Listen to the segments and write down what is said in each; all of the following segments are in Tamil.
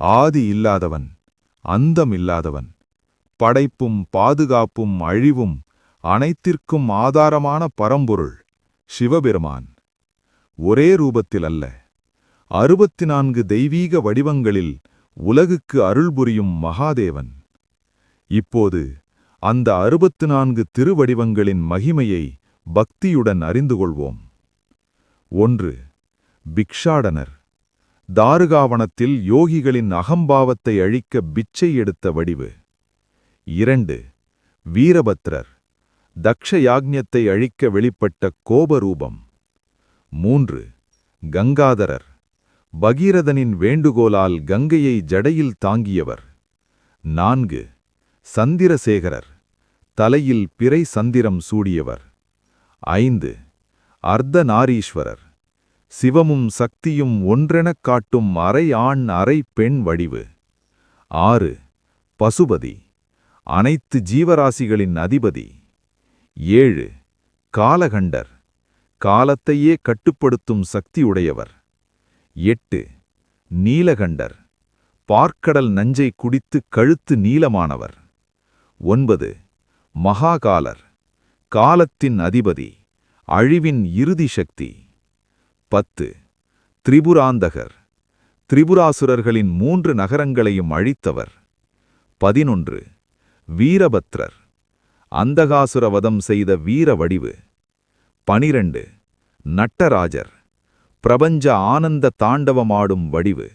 ஆதி இல்லாதவன் அந்தம் இல்லாதவன் படைப்பும் பாதுகாப்பும் அழிவும் அனைத்திற்கும் ஆதாரமான பரம்பொருள் சிவபெருமான். ஒரே ரூபத்தில் அல்ல அறுபத்தி நான்கு தெய்வீக வடிவங்களில் உலகுக்கு அருள் புரியும் மகாதேவன். இப்போது அந்த அறுபத்து நான்கு திருவடிவங்களின் மகிமையை பக்தியுடன் அறிந்து கொள்வோம். ஒன்று பிக்ஷாடனர். தாருகாவனத்தில் யோகிகளின் அகம்பாவத்தை அழிக்க பிச்சை எடுத்த வடிவு. இரண்டு வீரபத்ரர் தக்ஷ யாக்ஞத்தை அழிக்க வெளிப்பட்ட கோபரூபம். மூன்று கங்காதரர் பகீரதனின் வேண்டுகோளால் கங்கையை ஜடையில் தாங்கியவர். நான்கு சந்திரசேகரர் தலையில் பிறை சந்திரம் சூடியவர். ஐந்து அர்த்தநாரீஸ்வரர். சிவமும் சக்தியும் ஒன்றெனக் காட்டும் அரை ஆண் அரை பெண் வடிவு. ஆறு பசுபதி அனைத்து ஜீவராசிகளின் அதிபதி. ஏழு காலகண்டர் காலத்தையே கட்டுப்படுத்தும் சக்தியுடையவர். எட்டு நீலகண்டர் பார்க்கடல் நஞ்சை குடித்து கழுத்து நீளமானவர். ஒன்பது மகாகாலர் காலத்தின் அதிபதி அழிவின் இறுதி சக்தி. பத்து. திரிபுராந்தகர். திரிபுராசுரர்களின் மூன்று நகரங்களையும் அழித்தவர். பதினொன்று. வீரபத்ரர். அந்தகாசுரவதம் செய்த வீர வடிவு. பனிரண்டு. நட்டராஜர். பிரபஞ்ச ஆனந்த தாண்டவமாடும் வடிவு.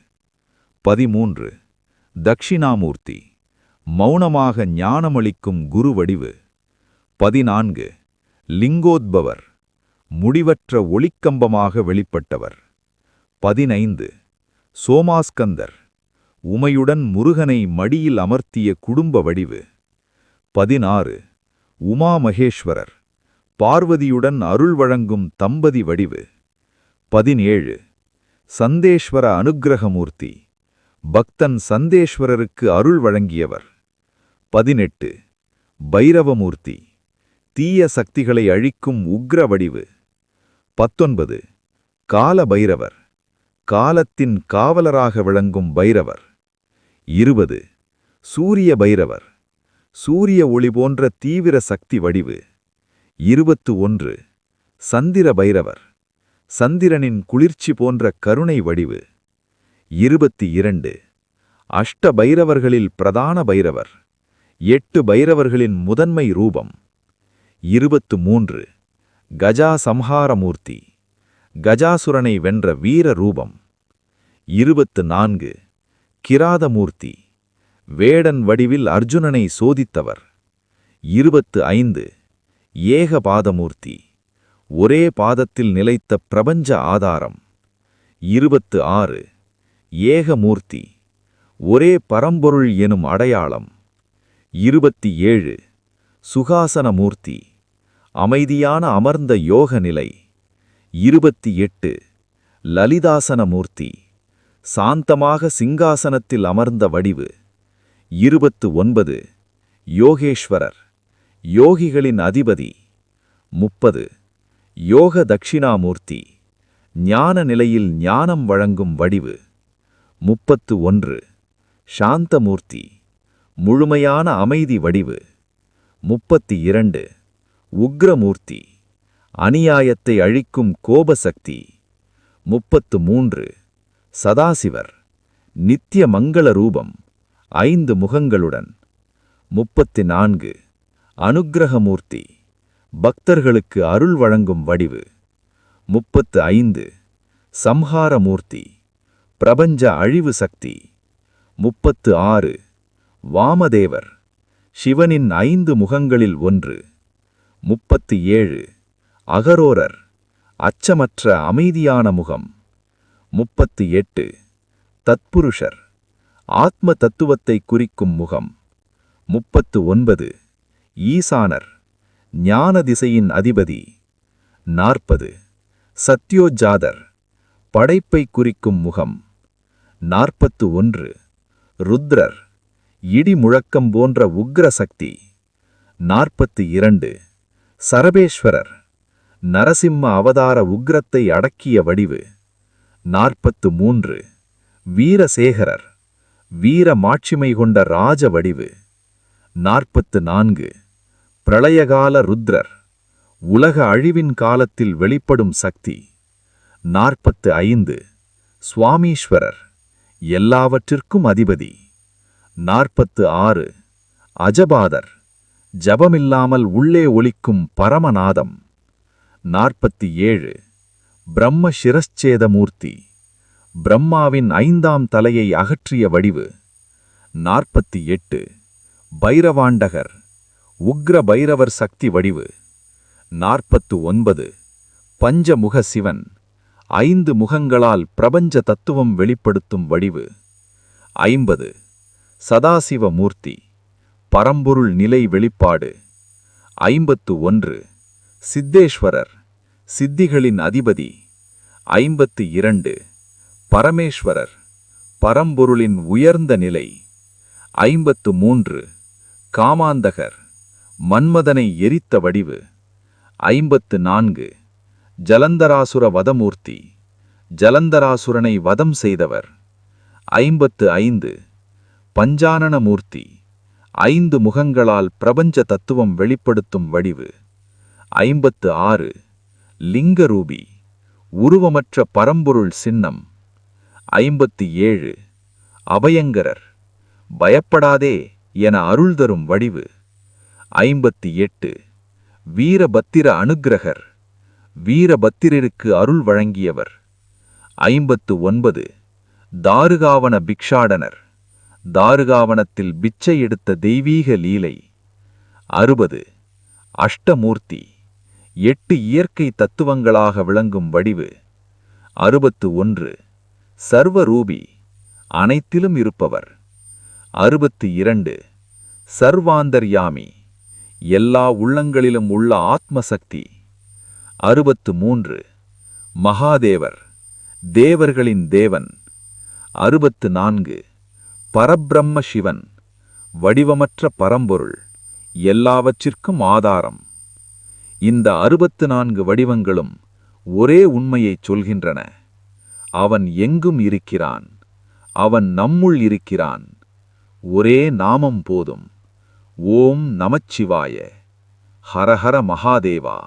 பதிமூன்று. தக்ஷிணாமூர்த்தி மௌனமாக ஞானமளிக்கும் குரு வடிவு. பதினான்கு. லிங்கோத்பவர். முடிவற்ற ஒளிக்கம்பமாக வெளிப்பட்டவர். பதினைந்து. சோமாஸ்கந்தர் உமையுடன் முருகனை மடியில் அமர்த்திய குடும்ப வடிவு. பதினாறு. உமா மகேஸ்வரர் பார்வதியுடன் அருள் வழங்கும் தம்பதி வடிவு. பதினேழு. சந்தேஸ்வர அனுக்கிரகமூர்த்தி பக்தன் சந்தேஸ்வரருக்கு அருள் வழங்கியவர். பதினெட்டு. பைரவமூர்த்தி தீய சக்திகளை அழிக்கும் உக்ர வடிவு. பத்தொன்பது. கால பைரவர் காலத்தின் காவலராக விளங்கும் பைரவர். இருபது. சூரிய பைரவர் சூரிய ஒளி போன்ற தீவிர சக்தி வடிவு. இருபத்து ஒன்று சந்திர பைரவர் சந்திரனின் குளிர்ச்சி போன்ற கருணை வடிவு. இருபத்தி இரண்டு அஷ்ட பைரவர்களில் பிரதான பைரவர். எட்டு பைரவர்களின் முதன்மை ரூபம். இருபத்து மூன்று. கஜா சம்ஹாரமூர்த்தி கஜாசுரனை வென்ற வீர ரூபம். இருபத்து நான்கு கிராதமூர்த்தி. வேடன் வடிவில் அர்ஜுனனை சோதித்தவர். இருபத்து ஐந்து ஏகபாதமூர்த்தி. ஒரே பாதத்தில் நிலைத்த பிரபஞ்ச ஆதாரம். இருபத்து ஆறு ஏகமூர்த்தி. ஒரே பரம்பொருள் எனும் அடையாளம். இருபத்தி ஏழு சுகாசனமூர்த்தி. அமைதியான அமர்ந்த யோக நிலை இருபத்தி எட்டு லலிதாசனமூர்த்தி. சாந்தமாக சிங்காசனத்தில் அமர்ந்த வடிவு. இருபத்து ஒன்பது யோகேஸ்வரர். யோகிகளின் அதிபதி. முப்பது. யோக தட்சிணாமூர்த்தி. ஞான நிலையில் ஞானம் வழங்கும் வடிவு. முப்பத்து ஒன்று சாந்தமூர்த்தி. முழுமையான அமைதி வடிவு. முப்பத்தி இரண்டு உக்ரமூர்த்தி அநியாயத்தை அழிக்கும் கோபசக்தி. முப்பத்து மூன்று சதாசிவர் நித்திய மங்கள ரூபம் ஐந்து முகங்களுடன். முப்பத்தி நான்கு அனுக்கிரகமூர்த்தி பக்தர்களுக்கு அருள் வழங்கும் வடிவு. முப்பத்து ஐந்து சம்ஹாரமூர்த்தி பிரபஞ்ச அழிவு சக்தி. முப்பத்து ஆறு வாமதேவர் சிவனின் ஐந்து முகங்களில் ஒன்று. முப்பத்து ஏழு. அகரோரர் அச்சமற்ற அமைதியான முகம். முப்பத்து எட்டு. தத்புருஷர் ஆத்ம தத்துவத்தை குறிக்கும் முகம். முப்பத்து ஒன்பது. ஈசானர் ஞான திசையின் அதிபதி. நாற்பது. சத்யோஜாதர் படைப்பை குறிக்கும் முகம். நாற்பத்து ஒன்று. ருத்ரர் இடி முழக்கம் போன்ற உக்ர சக்தி நாற்பத்து இரண்டு. சரபேஸ்வரர் நரசிம்ம அவதார உக்ரத்தை அடக்கிய வடிவு. நாற்பத்து மூன்று வீரசேகரர் வீர மாட்சிமை கொண்ட ராஜ வடிவு. நாற்பத்து நான்கு பிரளயகால ருத்ரர் உலக அழிவின் காலத்தில் வெளிப்படும் சக்தி. நாற்பத்து ஐந்து சுவாமீஸ்வரர் எல்லாவற்றிற்கும் அதிபதி. நாற்பத்து ஆறு அஜபாதர். ஜபமில்லாமல் உள்ளே ஒலிக்கும் பரமநாதம். நாற்பத்தி ஏழு பிரம்ம சிரச்சேதமூர்த்தி பிரம்மாவின் ஐந்தாம் தலையை அகற்றிய வடிவு. நாற்பத்தி எட்டு பைரவாண்டகர். உக்ர பைரவர் சக்தி வடிவு. நாற்பத்து ஒன்பது பஞ்சமுக சிவன். ஐந்து முகங்களால் பிரபஞ்ச தத்துவம் வெளிப்படுத்தும் வடிவு. ஐம்பது. சதாசிவ மூர்த்தி பரம்பொருள் நிலை வெளிப்பாடு. ஐம்பத்து ஒன்று. சித்தேஸ்வரர் சித்திகளின் அதிபதி. ஐம்பத்து இரண்டு. பரமேஸ்வரர் பரம்பொருளின் உயர்ந்த நிலை. ஐம்பத்து மூன்று. காமாந்தகர் மன்மதனை எரித்த வடிவு. ஐம்பத்து நான்கு. ஜலந்தராசுர வதமூர்த்தி. ஜலந்தராசுரனை வதம் செய்தவர். ஐம்பத்து ஐந்து. பஞ்சானனமூர்த்தி. ஐந்து முகங்களால் பிரபஞ்ச தத்துவம் வெளிப்படுத்தும் வடிவு. ஐம்பத்து ஆறு. லிங்கரூபி. உருவமற்ற பரம்பொருள் சின்னம். ஐம்பத்து ஏழு. அபயங்கரர். பயப்படாதே என அருள் தரும் வடிவு. ஐம்பத்தி எட்டு. வீரபத்திர அனுக்கிரகர் வீரபத்திரருக்கு அருள் வழங்கியவர். ஐம்பத்து ஒன்பது. தாருகாவன பிக்ஷாடனர். தாருகாவனத்தில் பிச்சை எடுத்த தெய்வீக லீலை. அறுபது. அஷ்டமூர்த்தி. எட்டு இயற்கை தத்துவங்களாக விளங்கும் வடிவு. அறுபத்து ஒன்று. சர்வரூபி. அனைத்திலும் இருப்பவர். அறுபத்து இரண்டு. சர்வாந்தர்யாமி. எல்லா உள்ளங்களிலும் உள்ள ஆத்மசக்தி. அறுபத்து மூன்று. மகாதேவர். தேவர்களின் தேவன். அறுபத்து நான்கு. பரபிரம்ம சிவன் வடிவமற்ற பரம்பொருள் எல்லாவற்றிற்கும் ஆதாரம். இந்த அறுபத்து நான்கு வடிவங்களும் ஒரே உண்மையைச் சொல்கின்றன. அவன் எங்கும் இருக்கிறான் அவன் நம்முள் இருக்கிறான். ஒரே நாமம் போதும். ஓம் நமச்சிவாய. ஹரஹர மகாதேவா.